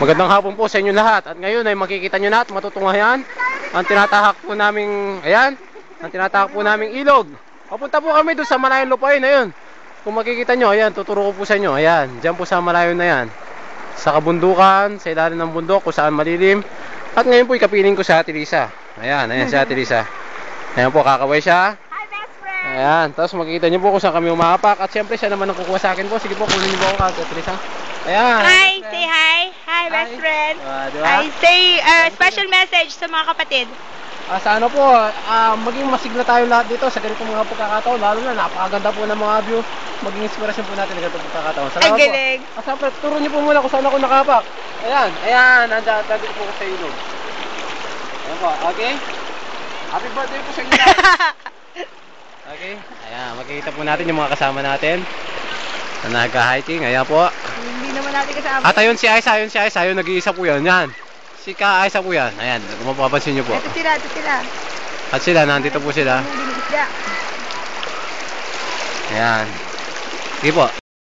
Magandang hapon po sa inyo lahat. At ngayon ay makikita nyo na at matutunghayan ang tinatahak po naming, ayan, ang tinatahak po naming ilog. Papunta po kami doon sa malayong lupain, ayun. Kung makikita nyo, ayan, tuturo ko po sa inyo, ayan, dyan po sa malayo na yan. Sa kabundukan, sa ilalim ng bundok, kung saan malilim. At ngayon po ikapiling ko sa Ate Lisa. Ayan, ayan si Ate Lisa. Ayan po, kakaway siya. Hi, best friend! Ayan, tapos makikita nyo po kung saan kami umapak. At syempre, siya naman ang kukuha sa akin po. Sige po, kunin niyo po ako, Ate Lisa. Ayan. Hi. Best friend. Ah, di ba? I say uh, special message sa mga kapatid. Ah, sa ano po, ah, maging masigla tayo lahat dito sa ganitong mga pagkakataon. Lalo na napakaganda po ng mga view. Maging inspirasyon po natin ng ganitong pagkakataon. Ang Salamat po. galing. Ah, siyempre, turo niyo po muna kung saan ako nakapak. Ayan, ayan, nandiyan, nandito po ako sa ilog. Ayan po, okay? Happy birthday po sa inyo. Okay? Ayan, makikita po natin yung mga kasama natin na nag-hiking. Ayan po. Naman natin kasama. At ayun si Aisa, ayun si Aisa, ayun nag-iisa po yan. Yan. Si Ka Aisa po yan. Ayan, kung mapapansin niyo po. Ito sila, ito sila. At sila, nandito po sila. Ayan. Sige po.